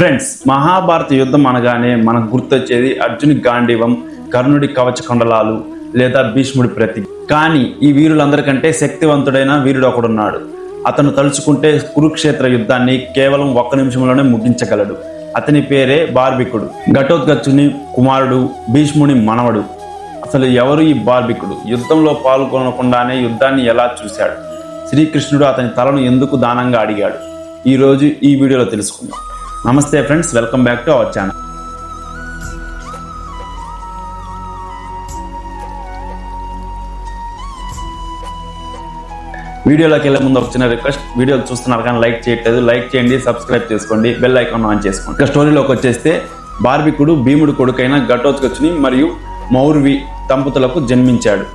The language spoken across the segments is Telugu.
ఫ్రెండ్స్ మహాభారత యుద్ధం అనగానే మనకు గుర్తొచ్చేది అర్జుని గాంధీవం కర్ణుడి కవచ కొండలాలు లేదా భీష్ముడి ప్రతి కానీ ఈ వీరులందరికంటే శక్తివంతుడైన వీరుడు ఒకడున్నాడు. అతను తలుచుకుంటే కురుక్షేత్ర యుద్ధాన్ని కేవలం ఒక్క నిమిషంలోనే ముగించగలడు. అతని పేరే బార్బికుడు. ఘటోద్గచ్చుని కుమారుడు భీష్ముని మనవడు. అసలు ఎవరు ఈ బార్బికుడు? యుద్ధంలో పాల్గొనకుండానే యుద్ధాన్ని ఎలా చూశాడు? శ్రీకృష్ణుడు అతని తలను ఎందుకు దానంగా అడిగాడు? ఈరోజు ఈ వీడియోలో తెలుసుకుందాం. నమస్తే friends welcome back to our channel. వీడియోలోకి వెళ్ళే ముందు ఒక చిన్న రిక్వెస్ట్ వీడియోలు చూస్తున్నారు కానీ లైక్ చేయట్లేదు. లైక్ చేయండి సబ్స్క్రైబ్ చేసుకోండి బెల్ ఐకాన్ ఆన్ చేసుకోండి. ఇక స్టోరీలోకి వచ్చేస్తే బార్బికుడు భీముడు కొడుకైన ఘటోత్కచుని మరియు మౌర్వి దంపతులకు జన్మించాడు.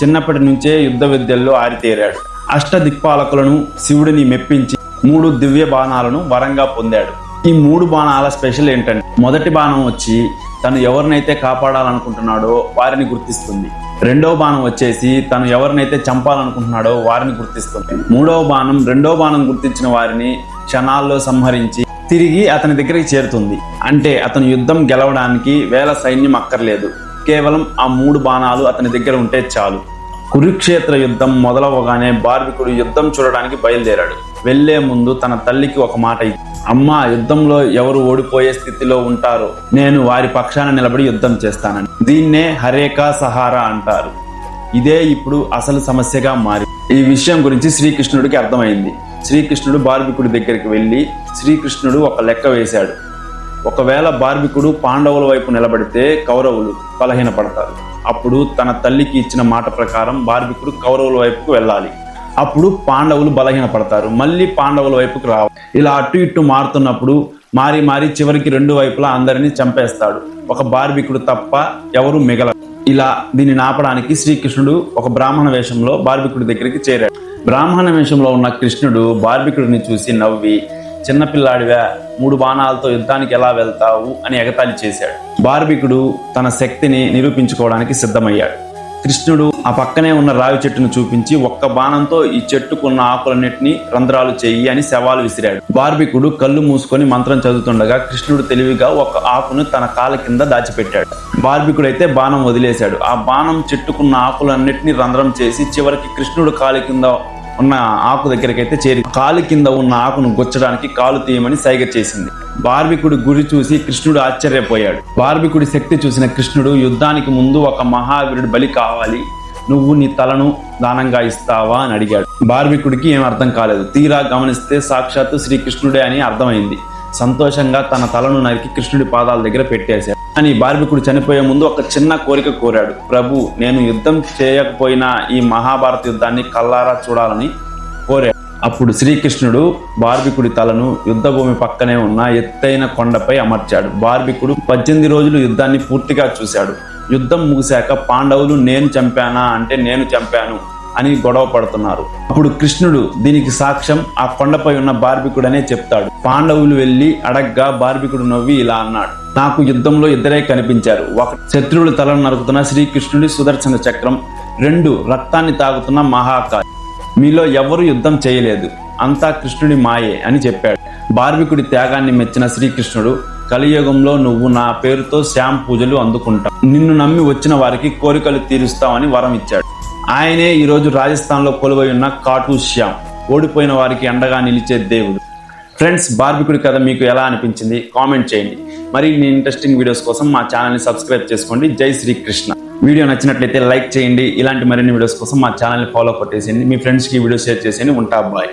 చిన్నప్పటి నుంచే యుద్ధ విద్యల్లో ఆరితేరాడు. అష్ట దిక్పాలకులను శివుడిని మెప్పించి మూడు దివ్య బాణాలను వరంగా పొందాడు. ఈ మూడు బాణాల స్పెషల్ ఏంటంటే మొదటి బాణం వచ్చి తను ఎవరినైతే కాపాడాలనుకుంటున్నాడో వారిని గుర్తిస్తుంది. రెండవ బాణం వచ్చేసి తను ఎవరినైతే చంపాలనుకుంటున్నాడో వారిని గుర్తిస్తుంది. మూడవ బాణం రెండవ బాణం గుర్తించిన వారిని క్షణాల్లో సంహరించి తిరిగి అతని దగ్గరికి చేరుతుంది. అంటే అతను యుద్ధం గెలవడానికి వేల సైన్యం అక్కర్లేదు. కేవలం ఆ మూడు బాణాలు అతని దగ్గర ఉంటే చాలు. కురుక్షేత్ర యుద్ధం మొదలవగానే బార్బికుడు యుద్ధం చూడడానికి బయలుదేరాడు. వెళ్ళే ముందు తన తల్లికి ఒక మాట ఇచ్చి అమ్మ యుద్ధంలో ఎవరు ఓడిపోయే స్థితిలో ఉంటారో నేను వారి పక్షాన నిలబడి యుద్ధం చేస్తానని. దీన్నే హరేకా సహారా అంటారు. ఇదే ఇప్పుడు అసలు సమస్యగా మారి. ఈ విషయం గురించి శ్రీకృష్ణుడికి అర్థమైంది. శ్రీకృష్ణుడు బార్బికుడి దగ్గరికి వెళ్ళి శ్రీకృష్ణుడు ఒక లెక్క వేశాడు. ఒకవేళ బార్బికుడు పాండవుల వైపు నిలబడితే కౌరవులు బలహీనపడతారు. అప్పుడు తన తల్లికి ఇచ్చిన మాట ప్రకారం బార్బికుడు కౌరవుల వైపుకు వెళ్ళాలి. అప్పుడు పాండవులు బలహీనపడతారు. మళ్ళీ పాండవుల వైపుకు రావు ఇలా అటు ఇటు మారుతున్నప్పుడు మారి మారి చివరికి రెండు వైపులా అందరినీ చంపేస్తాడు. ఒక బార్బికుడు తప్ప ఎవరు మిగల ఇలా దీన్ని నాపడానికి శ్రీకృష్ణుడు ఒక బ్రాహ్మణ వేషంలో బార్బికుడి దగ్గరికి చేరాడు. బ్రాహ్మణ వేషంలో ఉన్న కృష్ణుడు బార్బికుడిని చూసి నవ్వి చిన్నపిల్లాడివా మూడు బాణాలతో యుద్ధానికి ఎలా వెళ్తావు? అని ఎగతాళి చేశాడు. బార్బికుడు తన శక్తిని నిరూపించుకోవడానికి సిద్ధమయ్యాడు. కృష్ణుడు ఆ పక్కనే ఉన్న రావి చెట్టును చూపించి ఒక్క బాణంతో ఈ చెట్టుకున్న ఆకులన్నిటినీ రంధ్రాలు చెయ్యి అని శవాలు విసిరాడు. బార్బికుడు కళ్ళు మూసుకొని మంత్రం చదువుతుండగా కృష్ణుడు తెలివిగా ఒక ఆకును తన కాల కింద దాచిపెట్టాడు. బార్బికుడు అయితే బాణం వదిలేశాడు. ఆ బాణం చెట్టుకున్న ఆకులన్నిటినీ రంధ్రం చేసి చివరికి కృష్ణుడు కాలి కింద ఉన్న ఆకు దగ్గరికి అయితే చేరి కాలు కింద ఉన్న ఆకును గుచ్చడానికి కాలు తీయమని సైగ చేసింది. బార్బికుడి గురి చూసి కృష్ణుడు ఆశ్చర్యపోయాడు. బార్బికుడి శక్తి చూసిన కృష్ణుడు యుద్ధానికి ముందు ఒక మహావీరుడు బలి కావాలి. నువ్వు నీ తలను దానంగా ఇస్తావా? అని అడిగాడు. బార్బికుడికి ఏం అర్థం కాలేదు. తీరా గమనిస్తే సాక్షాత్తు శ్రీకృష్ణుడే అని అర్థమైంది. సంతోషంగా తన తలను నరికి కృష్ణుడి పాదాల దగ్గర పెట్టేశాడు. అని బార్బికుడు చనిపోయే ముందు ఒక చిన్న కోరిక కోరాడు. ప్రభు నేను యుద్ధం చేయకపోయినా ఈ మహాభారత యుద్ధాన్ని కల్లారా చూడాలని అప్పుడు శ్రీకృష్ణుడు బార్బికుడి తలను యుద్ధభూమి పక్కనే ఉన్న ఎత్తైన కొండపై అమర్చాడు. బార్బికుడు పద్దెనిమిది రోజులు యుద్ధాన్ని పూర్తిగా చూశాడు. యుద్ధం ముగిశాక పాండవులు నేను చంపానా అంటే నేను చంపాను అని గొడవ పడుతున్నారు. అప్పుడు కృష్ణుడు దీనికి సాక్ష్యం ఆ కొండపై ఉన్న బార్బికుడనే చెప్తాడు. పాండవులు వెళ్ళి అడగ్గా బార్బికుడు నవ్వి ఇలా అన్నాడు. నాకు యుద్ధంలో ఇద్దరే కనిపించారు. ఒక శత్రువుల తలను నరుకుతున్న శ్రీకృష్ణుడి సుదర్శన చక్రం రెండు రక్తాన్ని తాగుతున్న మహాకాళి. మీలో ఎవరు యుద్ధం చేయలేదు. అంతా కృష్ణుడి మాయే అని చెప్పాడు. బార్బికుడి త్యాగాన్ని మెచ్చిన శ్రీకృష్ణుడు కలియుగంలో నువ్వు నా పేరుతో శ్యామ్ పూజలు అందుకుంటావు. నిన్ను నమ్మి వచ్చిన వారికి కోరికలు తీరుస్తావని వరం ఇచ్చాడు. ఆయనే ఈరోజు రాజస్థాన్లో కొలువై ఉన్న కాటు శ్యామ్. ఓడిపోయిన వారికి అండగా నిలిచే దేవుడు. ఫ్రెండ్స్ బార్బికుడి కథ మీకు ఎలా అనిపించింది కామెంట్ చేయండి. మరిన్ని ఇంట్రెస్టింగ్ వీడియోస్ కోసం మా ఛానల్ని సబ్స్క్రైబ్ చేసుకోండి. జై శ్రీకృష్ణ. వీడియో నచ్చినట్లయితే లైక్ చేయండి. ఇలాంటి మరిన్ని వీడియోస్ కోసం మా ఛానల్ని ఫాలో కొట్టేసేయండి. మీ ఫ్రెండ్స్కి వీడియో షేర్ చేసేయండి. ఉంటా బాయ్.